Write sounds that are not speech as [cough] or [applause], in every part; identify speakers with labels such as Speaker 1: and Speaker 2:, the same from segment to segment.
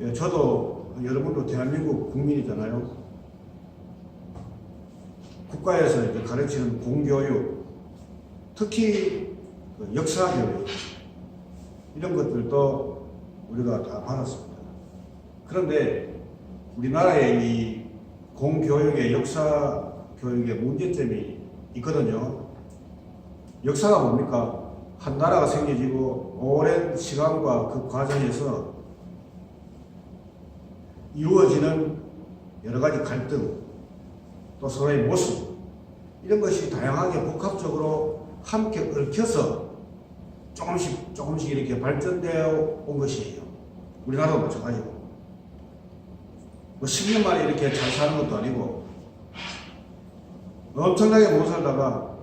Speaker 1: 예, 저도 여러분도 대한민국 국민이잖아요. 국가에서 이제 가르치는 공교육, 특히 그 역사 교육 이런 것들도 우리가 다 받았습니다. 그런데 우리나라의 이 공교육의 역사 교육의 문제점이 있거든요. 역사가 뭡니까? 한 나라가 생겨지고 오랜 시간과 그 과정에서 이루어지는 여러 가지 갈등, 또 서로의 모습, 이런 것이 다양하게 복합적으로 함께 얽혀서 조금씩 조금씩 이렇게 발전되어 온 것이에요. 우리나라도 마찬가지고. 뭐 10년 만에 이렇게 잘 사는 것도 아니고, 엄청나게 못 살다가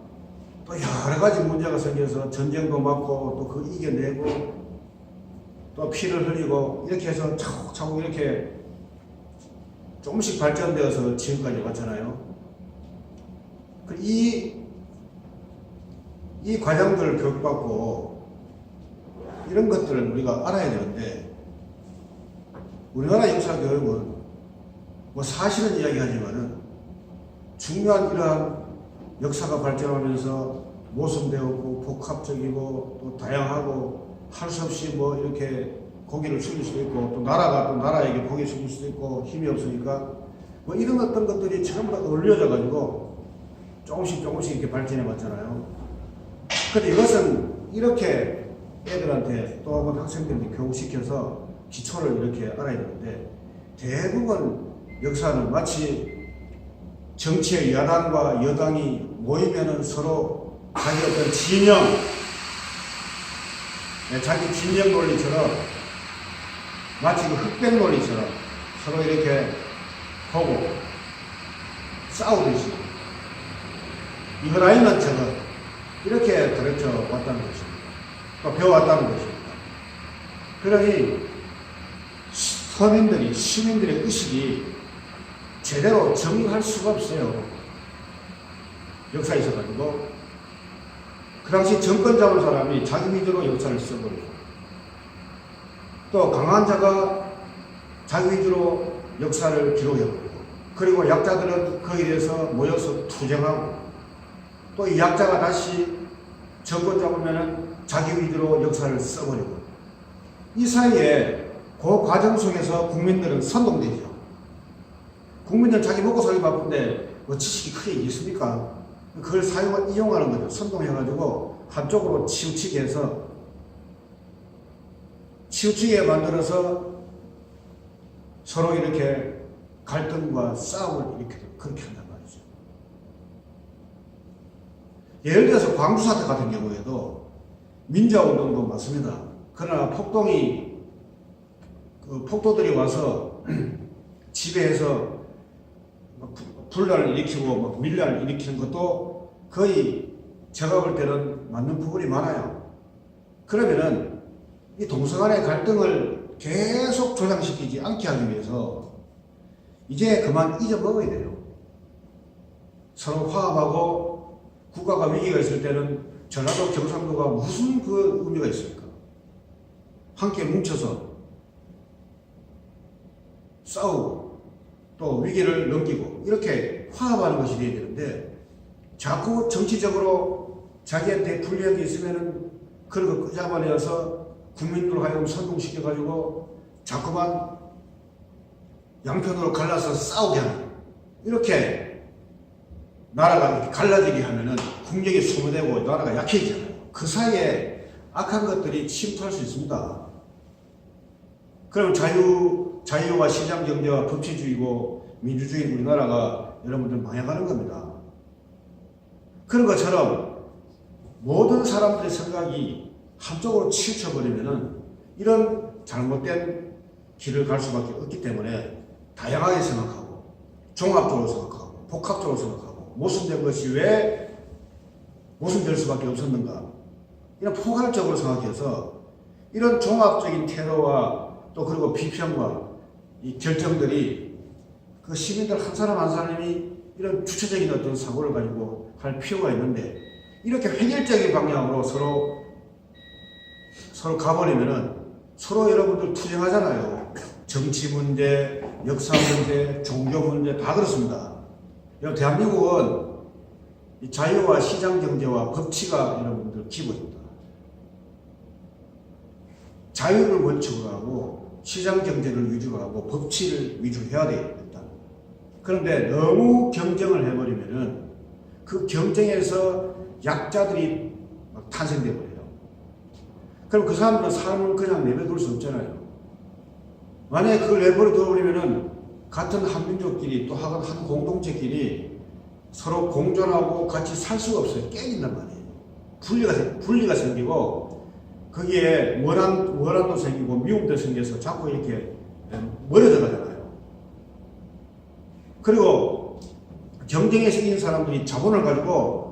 Speaker 1: 또 여러 가지 문제가 생겨서 전쟁도 맞고 또 그 이겨내고 또 피를 흘리고 이렇게 해서 차곡차곡 이렇게 조금씩 발전되어서 지금까지 왔잖아요. 그 이, 이 과정들을 교육받고 이런 것들을 우리가 알아야 되는데 우리나라 역사 교육은 뭐 사실은 이야기하지만은 중요한 이러한 역사가 발전하면서 모순되었고 복합적이고 또 다양하고 할 수 없이 뭐 이렇게 고기를 숙일 수도 있고 또 나라가 또 나라에게 고기 숙일 수도 있고 힘이 없으니까 뭐 이런 어떤 것들이 전부 다 어울려져 가지고 조금씩 조금씩 이렇게 발전해 왔잖아요. 근데 이것은 이렇게 애들한테 또 한번 학생들한테 교육시켜서 기초를 이렇게 알아야 되는데 대부분 역사는 마치 정치의 야당과 여당이 모이면은 서로 자기 어떤 진영, 네, 자기 진영 논리처럼 마치 그 흑백 논리처럼 서로 이렇게 보고 싸우듯이 아니면 저거 이렇게 가르쳐 왔다는 것입니다. 또 배워왔다는 것입니다. 그러니 서민들이 시민들의 의식이 제대로 정리할 수가 없어요. 역사에 있어가지고. 그 당시 정권 잡은 사람이 자기 위주로 역사를 써버리고, 또 강한 자가 자기 위주로 역사를 기록해버리고, 그리고 약자들은 거기에 대해서 모여서 투쟁하고, 또 이 약자가 다시 정권 잡으면은 자기 위주로 역사를 써버리고, 이 사이에 그 과정 속에서 국민들은 선동되죠. 국민들 자기 먹고 살기 바쁜데 뭐 지식이 크게 있습니까? 그걸 사용 이용하는 거죠. 선동해가지고 한쪽으로 치우치게 해서 치우치게 만들어서 서로 이렇게 갈등과 싸움을 이렇게 그렇게 한단 말이죠. 예를 들어서 광주 사태 같은 경우에도 민자 운동도 맞습니다. 그러나 폭동이 그 폭도들이 와서 [clears throat] 지배해서 분란을 일으키고 막 밀란을 일으키는 것도 거의 제가 볼 때는 맞는 부분이 많아요. 그러면은 이 동성 간의 갈등을 계속 조장시키지 않게 하기 위해서 이제 그만 잊어먹어야 돼요. 서로 화합하고 국가가 위기가 있을 때는 전라도 경상도가 무슨 그 의미가 있습니까? 함께 뭉쳐서 싸우고 또 위기를 넘기고 이렇게 화합하는 것이 되어야 되는데 자꾸 정치적으로 자기한테 불리한 게 있으면은 그런 거 끄잡아내서 국민들 하여금 선동시켜가지고 자꾸만 양편으로 갈라서 싸우게 하는 이렇게 나라가 이렇게 갈라지게 하면은 국력이 소모되고 나라가 약해지잖아요. 그 사이에 악한 것들이 침투할 수 있습니다. 그럼 자유, 자유와 시장 경제와 법치주의고 민주주의 우리나라가 여러분들 망해가는 겁니다. 그런 것처럼 모든 사람들의 생각이 한쪽으로 치우쳐버리면은 이런 잘못된 길을 갈 수밖에 없기 때문에 다양하게 생각하고 종합적으로 생각하고 복합적으로 생각하고 모순된 것이 왜 모순될 수밖에 없었는가? 이런 포괄적으로 생각해서 이런 종합적인 태도와 또 그리고 비평과 이 결정들이 그 시민들 한 사람 한 사람이 이런 주체적인 어떤 사고를 가지고 할 필요가 있는데 이렇게 획일적인 방향으로 서로 서로 가버리면은 서로 여러분들 투쟁하잖아요. 정치 문제, 역사 문제, 종교 문제 다 그렇습니다. 여러분 대한민국은 이 자유와 시장 경제와 법치가 여러분들 기본입니다. 자유를 원칙으로 하고 시장 경제를 위주로 하고 법치를 위주로 해야 돼요. 일단. 그런데 너무 경쟁을 해버리면은 그 경쟁에서 약자들이 버려요. 그럼 그 사람들은 삶을 그냥 내버려둘 수 없잖아요. 만약에 그걸 내버려둬 버리면은 같은 한민족끼리 또한한 공동체끼리 서로 공존하고 같이 살 수가 없어요. 깨진단 말이에요. 분리가 생- 분리가 생기고 거기에 원한 원한도 생기고 미움도 생겨서 자꾸 이렇게 멀어져 가잖아요. 그리고 경쟁에 생긴 사람들이 자본을 가지고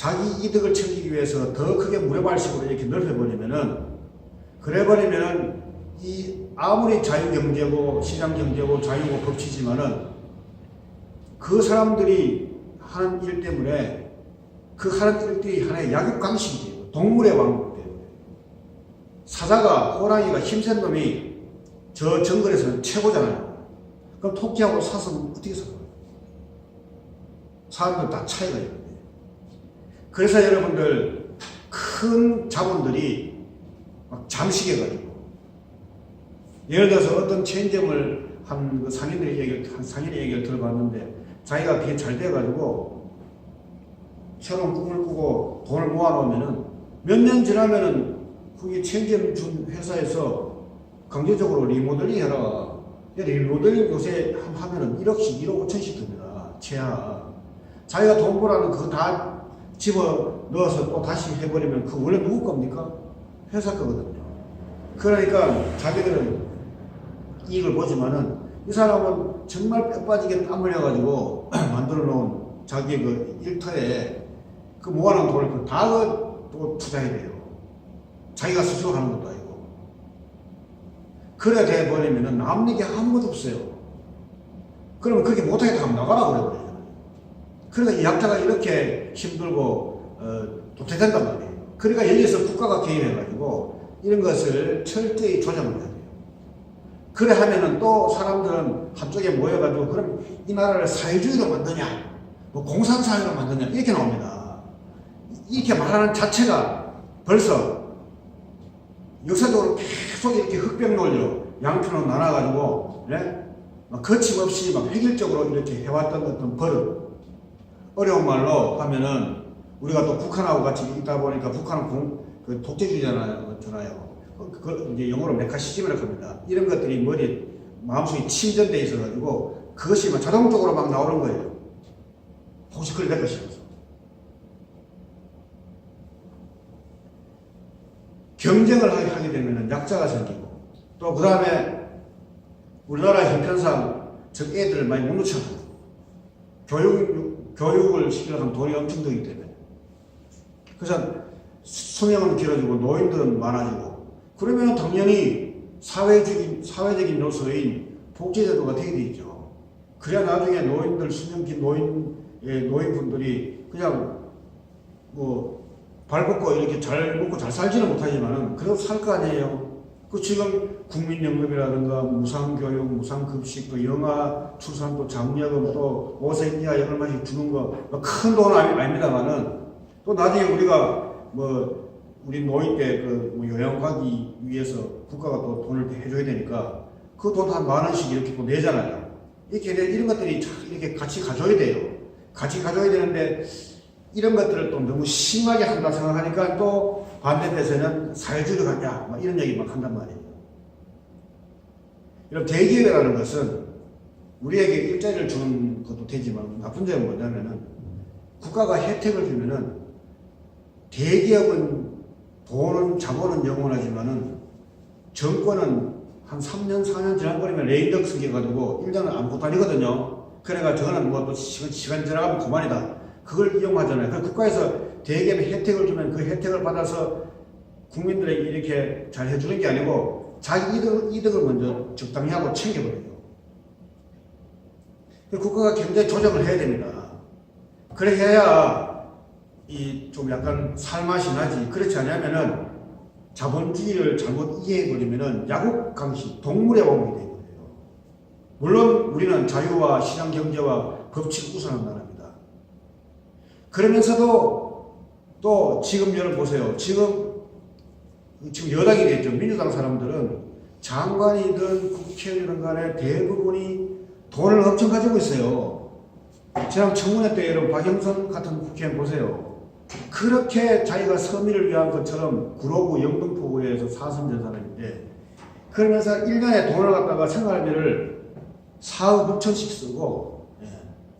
Speaker 1: 자기 이득을 챙기기 위해서 더 크게 무례발식으로 이렇게 넓혀버리면은 그래버리면은 이 아무리 자유경제고 시장경제고 자유고 법치지만은 그 사람들이 하는 일 때문에 그 하는 일들이 하나의 약육강식이 돼요. 동물의 왕국이 돼요. 사자가 호랑이가 힘센 놈이 저 정글에서는 최고잖아요. 그럼 토끼하고 사슴은 어떻게 살아요? 사람들 다 차이가 있는데. 그래서 여러분들 큰 자본들이 막 잠식해 가지고 예를 들어서 어떤 체인점을 한 그 상인의 얘기를 한 상인의 얘기를 들어봤는데 자기가 그게 잘 돼가지고 새로운 꿈을 꾸고 돈을 모아놓으면은 몇 년 지나면은 그게 체인점 준 회사에서 강제적으로 리모델링 해라. 리모델링 요새 한- 하면은 1억씩 1억 5천씩 듭니다. 최하. 자기가 돈 벌어는 그거 다 집어 넣어서 또 다시 해버리면 그 원래 누구 겁니까? 회사 거거든요. 그러니까 자기들은 이익을 보지만은 이 사람은 정말 뼈 빠지게 땀 흘려가지고 [clears throat] 만들어 놓은 자기 그 일터에 그 모아놓은 돈을 다또 투자해야 돼요. 자기가 스스로 하는 것도 아니고. 그래 돼버리면은 남는 게 아무것도 없어요. 그러면 그렇게 못하게 하면 나가라 그래 버려요. 그러니까 이 약자가 이렇게 힘들고 어, 도태된단 말이에요. 그러니까 여기서 국가가 개입해가지고 이런 것을 철저히 조정을 해야 돼요. 그래 하면은 또 사람들은 한쪽에 모여가지고 그럼 이 나라를 사회주의로 만드냐, 뭐 공산사회로 만드냐 이렇게 나옵니다. 이렇게 말하는 자체가 벌써 역사적으로 계속 이렇게 흑백 논리로 양편으로 나눠가지고 네? 막 거침없이 막 획일적으로 이렇게 해왔던 어떤 버릇 어려운 말로 하면은 우리가 또 북한하고 같이 있다 보니까 북한은 공, 그 독재주의잖아요. 잖아요. 그, 그 이제 영어로 메카시즘이라고 합니다. 이런 것들이 머리에 마음속에 침전돼 있어가지고 그것이 막 자동적으로 막 나오는 거예요. 그걸 내가 싶어서. 경쟁을 하게 되면 약자가 생기고 또 그 다음에 우리나라 형편상 저 애들을 많이 못 놓잖아요. 교육, 교육을 시키려고 하면 돈이 엄청 들기 때문에. 그래서 수명은 길어지고 노인들은 많아지고 그러면 당연히 사회적인, 사회적인 요소인 복지제도가 되게 돼 있죠. 그래야 나중에 노인들, 수명 긴 노인, 예, 노인분들이 그냥 뭐발 뻗고 이렇게 잘 먹고 잘 살지는 못하지만은 그래도 살 거 아니에요. 그 지금 국민연금이라든가 무상교육, 무상급식, 또 영아 출산, 또 장려금, 또 5세 이하 얼마씩 주는 거 큰 돈은 아닙니다만은 또 나중에 우리가 뭐 우리 노인 때그 요양 가기 위해서 국가가 또 돈을 해줘야 되니까 그 돈 한 만 원씩 이렇게 또 내잖아요. 이렇게 내- 이런 것들이 참 이렇게 같이 가져야 돼요. 같이 가져야 되는데 이런 것들을 또 너무 심하게 한다 생각하니까 또 반대편에서는 사회주의로 가냐 막 이런 얘기 막 한단 말이에요. 이런 대기업이라는 것은 우리에게 일자리를 주는 것도 되지만 나쁜 점은 뭐냐면은 국가가 혜택을 주면은 대기업은 돈은 자본은 영원하지만은 정권은 한 3년 4년 지나버리면 레인덕 생겨가지고 1년은 아무것도 아니거든요. 그래가 저거는 뭐 또 시간 지나가면 그만이다. 그걸 이용하잖아요. 그 국가에서 대기업에 혜택을 주면 그 혜택을 받아서 국민들에게 이렇게 잘 해주는 게 아니고 자기 이득, 이득을 먼저 적당히 하고 챙겨버려요. 그 국가가 굉장히 조정을 해야 됩니다. 그래 해야 이 좀 약간 살맛이 나지. 그렇지 않으면은 자본주의를 잘못 이해해버리면은 야국 강시, 동물의 왕국이 되는 거예요. 물론 우리는 자유와 시장 경제와 법칙 우선한 나라입니다. 그러면서도 또 지금 여러분 보세요. 지금 지금 여당이 됐죠. 민주당 사람들은 장관이든 국회의원 간에 대부분이 돈을 엄청 가지고 있어요. 지난 청문회 때 여러분 박영선 같은 국회의원 보세요. 그렇게 자기가 서민을 위한 것처럼 구로구 영등포구에서 사선된 사람인데 그러면서 1년에 돈을 갖다가 생활비를 4억 6천씩 쓰고 예,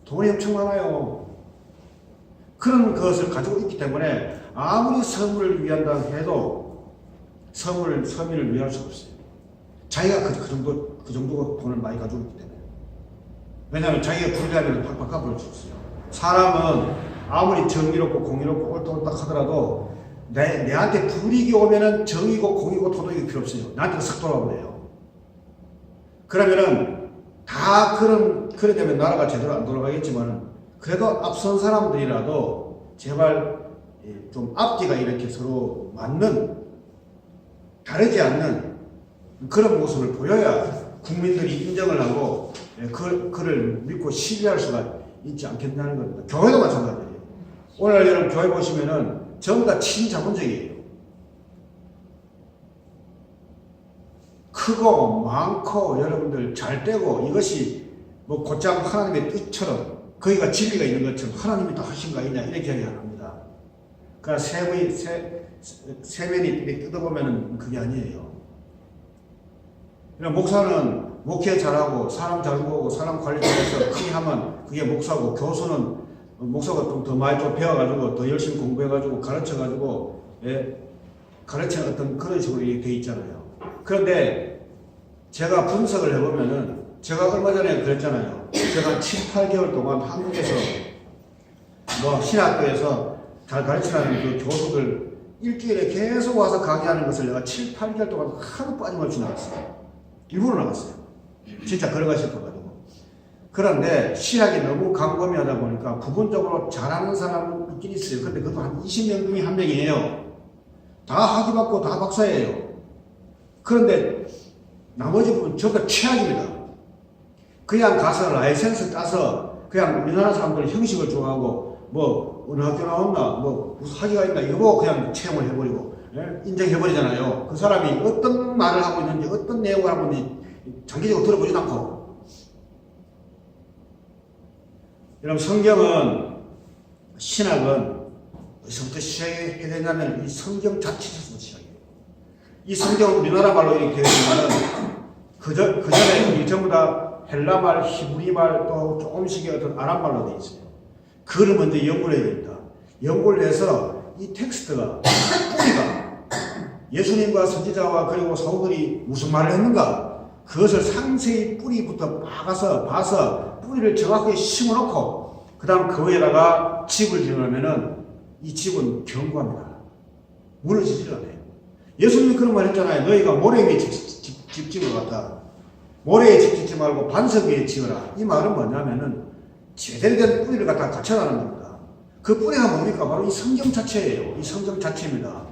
Speaker 1: 돈이 엄청 많아요. 그런 것을 가지고 있기 때문에 아무리 서민을 위한다 해도 서민을, 서민을 위할 수 없어요. 자기가 그, 그 정도, 그 정도 돈을 많이 가지고 있기 때문에. 왜냐하면 자기가 불리하면 팍팍 갚을 수 있어요. 사람은 아무리 정의롭고 공의롭고 옳다옳다 하더라도 내, 내한테 불이익이 오면은 정의고 공의고 도덕이 필요 없어요. 나한테 싹 돌아오래요. 그러면은 다 그런, 그래 되면 나라가 제대로 안 돌아가겠지만은 그래도 앞선 사람들이라도 제발 예, 좀 앞뒤가 이렇게 서로 맞는 다르지 않는 그런 모습을 보여야 국민들이 인정을 하고 예, 그, 그를 믿고 신뢰할 수가 있지 않겠냐는 겁니다. 교회도 마찬가지예요. 오늘 여러분 교회 보시면은 전부 다 친자본적이에요. 크고 많고 여러분들 잘 되고 이것이 뭐 곧장 하나님의 뜻처럼 거기가 진리가 있는 것처럼 하나님이 다 하신 거 아니냐 이렇게 이야기합니다. 그러니까 세면이 세, 세면이 이렇게 뜯어보면은 그게 아니에요. 그냥 목사는 목회 잘하고 사람 잘 모으고 사람 관리 잘해서 크게 하면 그게 목사고 교수는 목사가 좀 더 많이 좀 배워가지고 더 열심히 공부해가지고 가르쳐가지고 예, 가르치는 어떤 그런 식으로 돼 있잖아요. 그런데 제가 분석을 해보면은 제가 얼마 전에 그랬잖아요. 제가 7, 8개월 동안 한국에서 뭐 신학교에서 잘 가르치는 그 교수들 일주일에 계속 와서 강의하는 것을 내가 7, 8개월 동안 하루 빠짐없이 나갔어요. 일부러 나갔어요. 진짜 걸어가 싶어가지고. 그런데 시학이 너무 광범위하다 보니까 부분적으로 잘하는 사람은 있긴 있어요. 근데 그것도 한 20명 중에 한 명이에요. 다 학위 받고 다 박사예요. 그런데 나머지 부분 다 최악입니다. 그냥 가서 라이센스 따서 그냥 우리나라 사람들은 형식을 좋아하고 뭐 어느 학교 나왔나 뭐 무슨 학위가 있나 이거 그냥 채용을 해버리고 예? 인정해버리잖아요. 그 사람이 어떤 말을 하고 있는지 어떤 내용을 하고 있는지 장기적으로 들어보지도 않고 여러분 성경은 신학은 어디서부터 시작해야 되냐면 이 성경 자체에서 시작해요. 이 성경 우리나라 말로 이렇게 되지만은 그전 그 전에 이 전부 다 헬라 말, 히브리 말, 또 조금씩의 어떤 아랍 말로 되어 있어요. 그걸 먼저 연구를 해야 됩니다. 연구를 해서 이 텍스트가 뿌리가 예수님과 선지자와 그리고 사도들이 무슨 말을 했는가 그것을 상세히 뿌리부터 박아서 봐서 뿌리를 정확하게 심어놓고 그 다음 그 위에다가 집을 지으면은 이 집은 견고합니다. 무너지질 않아요. 예수님이 그런 말 했잖아요. 너희가 모래 위에 집, 집, 집 지으러 갔다. 모래에 집 짓지 말고 반석 위에 지어라. 이 말은 뭐냐면은 제대로 된 뿌리를 갖다 갖춰라는 겁니다. 그 뿌리가 뭡니까? 바로 이 성경 자체예요. 이 성경 자체입니다.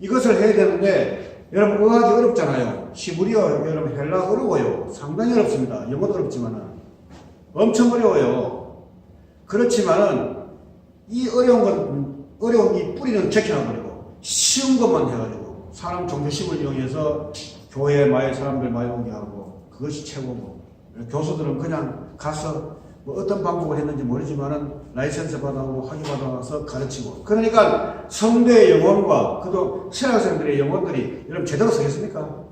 Speaker 1: 이것을 해야 되는데 여러분 의학이 어렵잖아요. 시브리어 여러분 헬라 어려워요. 상당히 어렵습니다. 영어도 어렵지만은 엄청 어려워요. 그렇지만은 이 어려운 건 어려운 이 뿌리는 제껴놔버리고 쉬운 것만 해가지고 사람 종교심을 이용해서 교회 많이 사람들 많이 오게 하고 그것이 최고고 교수들은 그냥 가서 뭐 어떤 방법을 했는지 모르지만은 라이센스 받아오고 학위 받아와서 가르치고 그러니까 성도의 영혼과 그도 신학생들의 영혼들이 여러분 제대로 서겠습니까?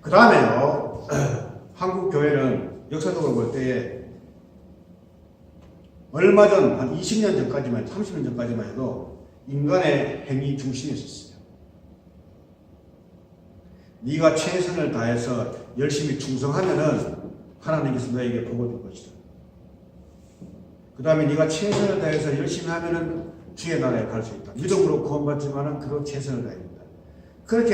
Speaker 1: 그 다음에요 [clears throat] 한국 교회는 역사적으로 볼 때에 얼마 전, 한 20년 전까지만, 30년 전까지만 해도 인간의 행위 중심이었어요. 네가 최선을 다해서 열심히 충성하면은 하나님께서 너에게 복을 줄 것이다. 그 다음에 네가 최선을 다해서 열심히 하면은 주의 나라에 갈 수 있다. 믿음으로 구원받지만은 그로 최선을 다해야 된다. 그렇게